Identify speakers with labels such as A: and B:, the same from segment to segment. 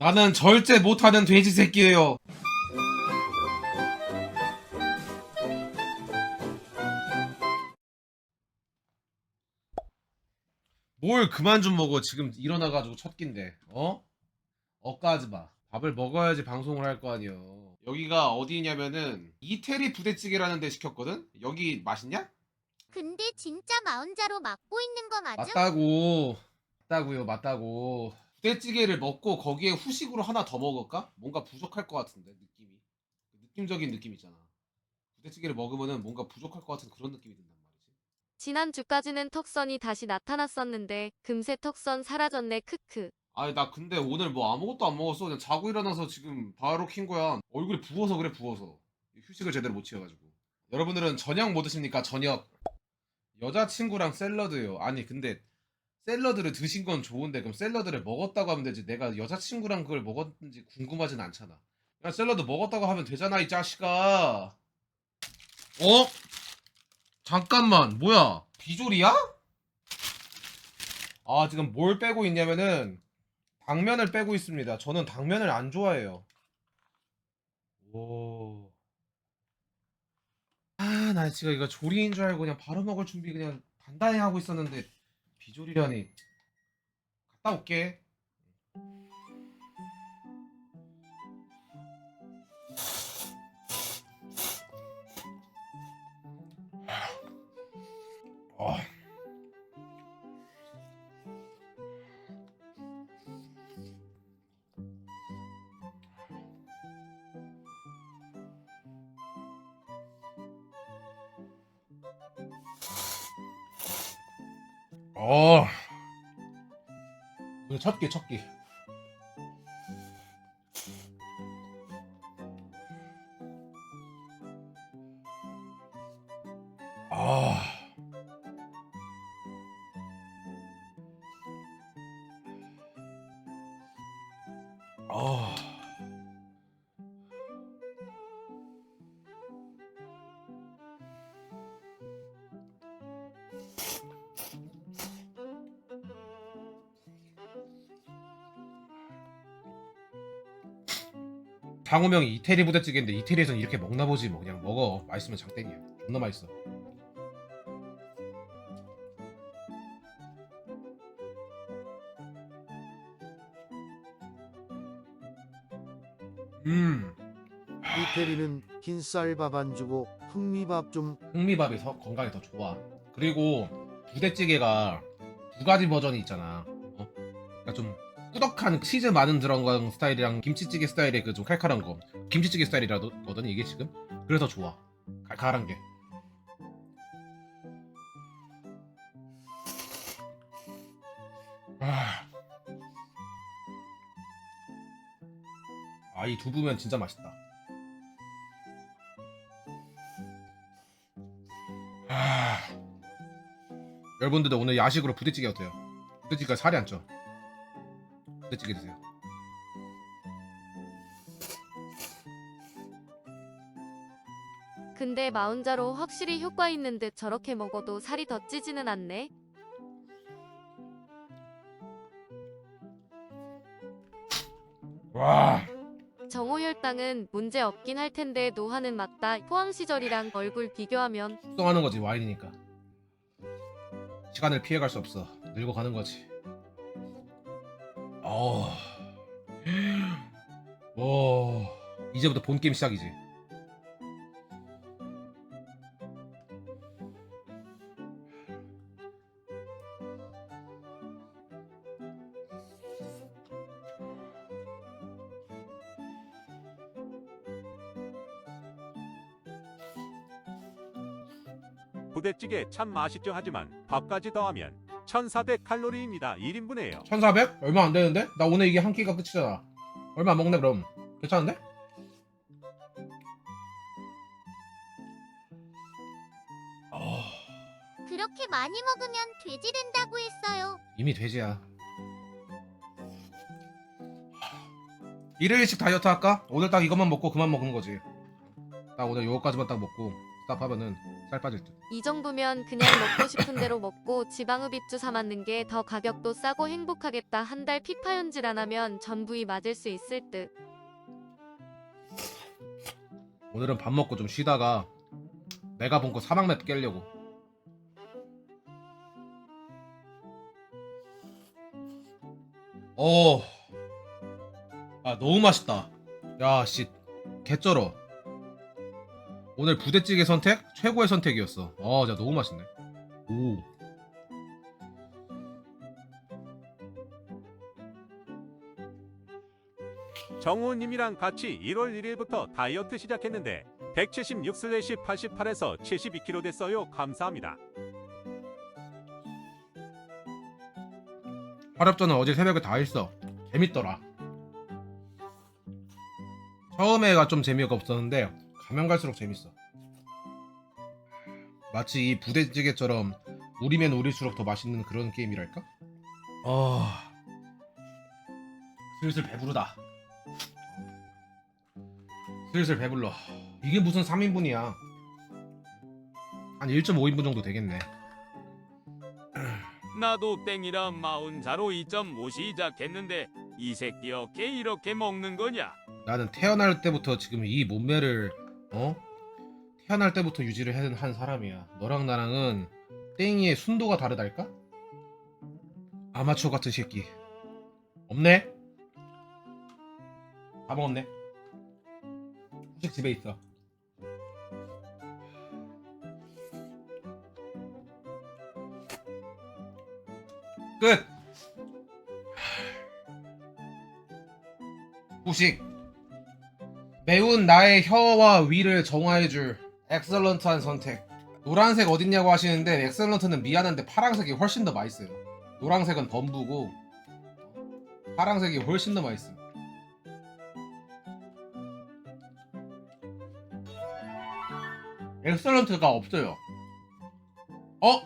A: 나는 절제 못하는 돼지 새끼예요. 뭘 그만 좀 먹어. 지금 일어나가지고 첫 끼인데. 어? 어까지 마. 밥을 먹어야지 방송을 할 거 아니여. 여기가 어디냐면은 이태리 부대찌개라는 데 시켰거든? 여기 맛있냐?
B: 근데 진짜 마운자로 막고 있는 거 맞음?
A: 맞다고. 맞다고요, 맞다고. 부대찌개를 먹고 거기에 후식으로 하나 더 먹을까? 뭔가 부족할 것 같은데 느낌이. 느낌적인 느낌 있잖아. 부대찌개를 먹으면은 뭔가 부족할 것 같은 그런 느낌이 든단 말이지.
C: 지난 주까지는 턱선이 다시 나타났었는데 금세 턱선 사라졌네 크크.
A: 아니 나 근데 오늘 뭐 아무것도 안 먹었어. 그냥 자고 일어나서 지금 바로 킨 거야. 얼굴이 부어서 그래 부어서. 휴식을 제대로 못 취해가지고. 여러분들은 저녁 뭐 드십니까? 저녁. 여자친구랑 샐러드요. 아니 근데 샐러드를 드신 건 좋은데 그럼 샐러드를 먹었다고 하면 되지. 내가 여자친구랑 그걸 먹었는지 궁금하진 않잖아. 그냥 샐러드 먹었다고 하면 되잖아 이 자식아. 어? 잠깐만 뭐야? 비졸이야? 아 지금 뭘 빼고 있냐면은 당면을 빼고 있습니다. 저는 당면을 안 좋아해요. 오. 아, 나 지금 이거 조리인 줄 알고 그냥 바로 먹을 준비 그냥 단단히 하고 있었는데 비조리라니. 갔다 올게. 어. 오늘 첫 끼, 첫 끼. 장우명이 이태리 부대찌개인데 이태리에선 이렇게 먹나 보지 뭐. 그냥 먹어. 맛있으면 장땡이야. 존나 맛있어. 음.
D: 이태리는 흰쌀밥 안 주고 흑미밥 좀
A: 흑미밥이 더 건강에 더 좋아. 그리고 부대찌개가 두 가지 버전이 있잖아. 어? 그러니까 좀 꾸덕한 치즈 많은 들어간 스타일이랑 김치찌개 스타일의 그 좀 칼칼한 거 김치찌개 스타일이라거든 이게 지금 그래서 좋아 칼칼한 게 아, 아, 이 두부면 진짜 맛있다. 아, 여러분들도 오늘 야식으로 부대찌개 어때요? 부대찌개가 살이 안 쪄. 부대찌개 드세요.
C: 근데 마운자로 확실히 효과 있는 듯 저렇게 먹어도 살이 더 찌지는 않네.
A: 와,
C: 정호혈당은 문제 없긴 할 텐데 노화는 맞다. 포항 시절이랑 얼굴 비교하면
A: 숙성하는 거지 와인이니까. 시간을 피해갈 수 없어. 늙어가는 거지. 어. 와, 이제부터 본 게임 시작이지.
E: 부대찌개 참 맛있죠 하지만 밥까지 더하면 1400칼로리입니다. 1인분에요.
A: 1400? 얼마 안 되는데? 나 오늘 이게 한 끼가 끝이잖아. 얼마 안 먹네 그럼. 괜찮은데? 어,
B: 그렇게 많이 먹으면 돼지 된다고 했어요.
A: 이미 돼지야. 일요일식 다이어트 할까? 오늘 딱 이것만 먹고 그만 먹는 거지. 딱 오늘 요거까지만 딱 먹고 스탑하면은 살 빠질 듯.
C: 이 정도면 그냥 먹고 싶은 대로 먹고 지방흡 입주 사 맞는 게 더 가격도 싸고 행복하겠다. 한 달 피파 연질 안 하면 전부이 맞을 수 있을 듯.
A: 오늘은 밥 먹고 좀 쉬다가 내가 본 거 사막맵 깨려고. 오, 아 너무 맛있다. 야, 씨, 개쩔어. 오늘 부대찌개 선택 최고의 선택이었어. 아, 진짜 너무 맛있네. 오.
E: 정우님이랑 같이 1월 1일부터 다이어트 시작했는데 176/88에서 72kg 됐어요. 감사합니다.
A: 화렵전은 어제 새벽에 다 했어. 재밌더라. 처음에가 좀 재미가 없었는데 가면 갈수록 재밌어. 마치 이 부대찌개처럼 우리면 우릴수록 더 맛있는 그런 게임이랄까? 아 슬슬 배부르다. 슬슬 배불러. 이게 무슨 3인분이야? 한 1.5인분 정도 되겠네.
F: 나도 땡이라 마흔 자로 2.5 시작했는데 이 새끼 어깨 이렇게 먹는 거냐?
A: 나는 태어날 때부터 지금 이 몸매를 어 태어날 때부터 유지를 한, 한 사람이야. 너랑 나랑은 땡이의 순도가 다르달까? 아마추어 같은 새끼. 없네? 다 먹었네. 후식 집에 있어. 끝. 후식. 매운 나의 혀와 위를 정화해줄 엑설런트한 선택. 노란색 어딨냐고 하시는데 엑설런트는 미안한데 파란색이 훨씬 더 맛있어요. 노란색은 덤부고 파란색이 훨씬 더 맛있음. 엑설런트가 없어요. 어?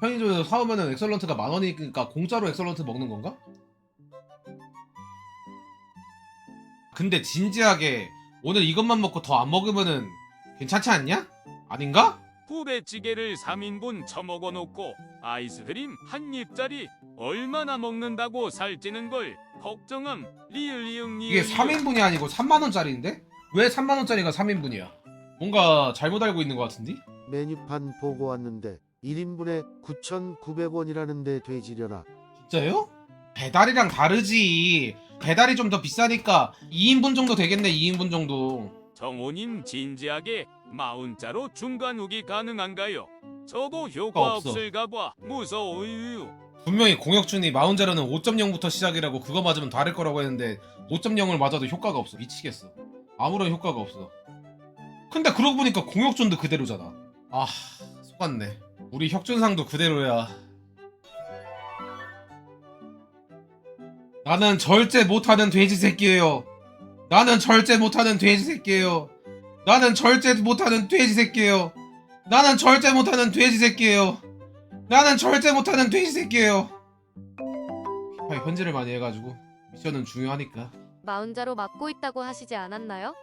A: 편의점에서 사오면은 엑설런트가 만 원이니까 공짜로 엑설런트 먹는 건가? 근데 진지하게 오늘 이것만 먹고 더 안 먹으면은 괜찮지 않냐? 아닌가?
F: 부대찌개를 3인분 처먹어 놓고 아이스크림 한 입짜리 얼마나 먹는다고 살찌는 걸 걱정함 리을 리응
A: 이게
F: 리을
A: 3인분이 아니고 3만원짜리인데? 왜 3만원짜리가 3인분이야? 뭔가 잘못 알고 있는 것 같은데?
D: 메뉴판 보고 왔는데 1인분에 9,900원이라는데 돼지려나
A: 진짜요? 배달이랑 다르지. 배달이 좀 더 비싸니까 2인분 정도 되겠네 2인분 정도.
F: 정호님 진지하게 마흔자로 중간 후기 가능한가요? 저도
A: 어,
F: 효과
A: 없어.
F: 없을까 봐. 무서워요.
A: 분명히 공혁준이 마운자로는 5.0부터 시작이라고 그거 맞으면 다를 거라고 했는데 5.0을 맞아도 효과가 없어. 미치겠어. 아무런 효과가 없어. 근데 그러고 보니까 공혁준도 그대로잖아. 아 속았네. 우리 혁준상도 그대로야 나는 절제 못하는 돼지 새끼예요 나는 절제 못하는 돼지 새끼예요 나는 절제 못하는 돼지 새끼예요 나는 절제 못하는 돼지 새끼예요 나는 절제 못하는 돼지 새끼예요. 피파에 현질을 많이 해가지고 미션은 중요하니까.
C: 마운자로 맞고 있다고 하시지 않았나요?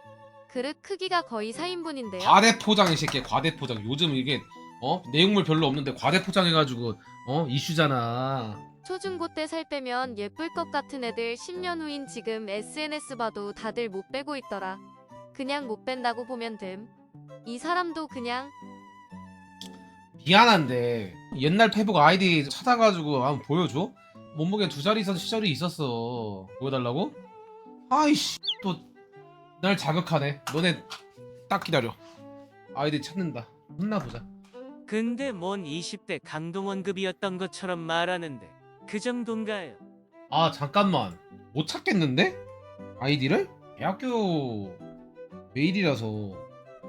C: 그릇 크기가 거의 4인분인데요.
A: 과대 포장 이 새끼 과대 포장. 요즘 이게 어 내용물 별로 없는데 과대 포장해가지고 어 이슈잖아.
C: 초중고 때 살 빼면 예쁠 것 같은 애들 10년 후인 지금 SNS 봐도 다들 못 빼고 있더라. 그냥 못 뺀다고 보면 됨. 이 사람도 그냥
A: 미안한데 옛날 페북 아이디 찾아가지고 한번 보여줘. 몸무게 두 자리 있었 시절이 있었어. 보여달라고? 아이씨 또 날 자극하네. 너네 딱 기다려. 아이디 찾는다. 혼나보자.
G: 근데 뭔 20대 강동원급이었던 것처럼 말하는데 그 정도인가요?
A: 아 잠깐만 못 찾겠는데 아이디를 대학교 메일이라서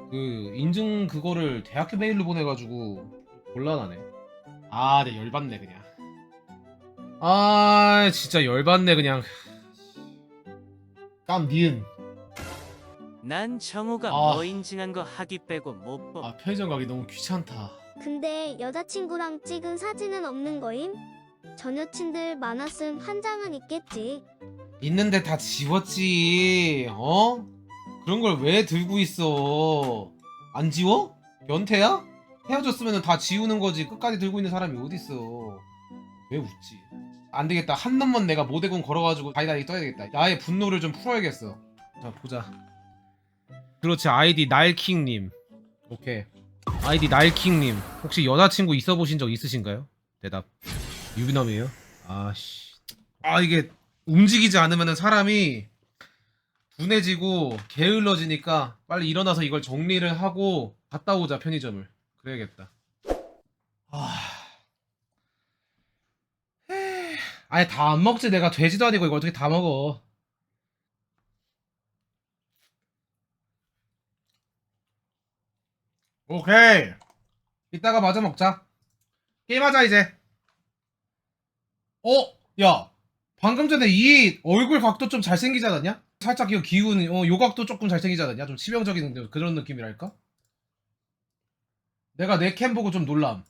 A: 그 인증 그거를 대학교 메일로 보내가지고 곤란하네 아내 열받네 그냥 아 진짜 열받네 그냥 깜 니은
G: 난 정우가
A: 아.
G: 뭐 인증한 거 하기 빼고 못 보.
A: 아 편의점 가기 너무 귀찮다
B: 근데 여자친구랑 찍은 사진은 없는 거임? 전 여친들 많았음 한 장은 있겠지.
A: 있는데 다 지웠지 어? 그런 걸 왜 들고 있어? 안 지워? 연태야? 헤어졌으면 다 지우는 거지. 끝까지 들고 있는 사람이 어딨어? 왜 웃지? 안 되겠다. 한 놈만 내가 모대공 걸어가지고 다이다이 떠야 되겠다. 나의 분노를 좀 풀어야겠어. 자 보자. 그렇지 아이디 날킹님. 오케이. 아이디 날킹님. 혹시 여자친구 있어 보신 적 있으신가요? 대답 유비남이에요? 아씨. 아 이게 움직이지 않으면 사람이 둔해지고 게을러지니까 빨리 일어나서 이걸 정리를 하고 갔다 오자 편의점을. 그래야겠다. 아. 아예 다 안 먹지. 내가 돼지도 아니고 이걸 어떻게 다 먹어. 오케이. 이따가 마저 먹자. 게임하자 이제 어? 야 방금 전에 이 얼굴 각도 좀 잘생기지 않았냐? 살짝 이거 기운 어 요 각도 조금 잘생기지 않았냐? 좀 치명적인 그런 느낌이랄까? 내가 내 캠 보고 좀 놀람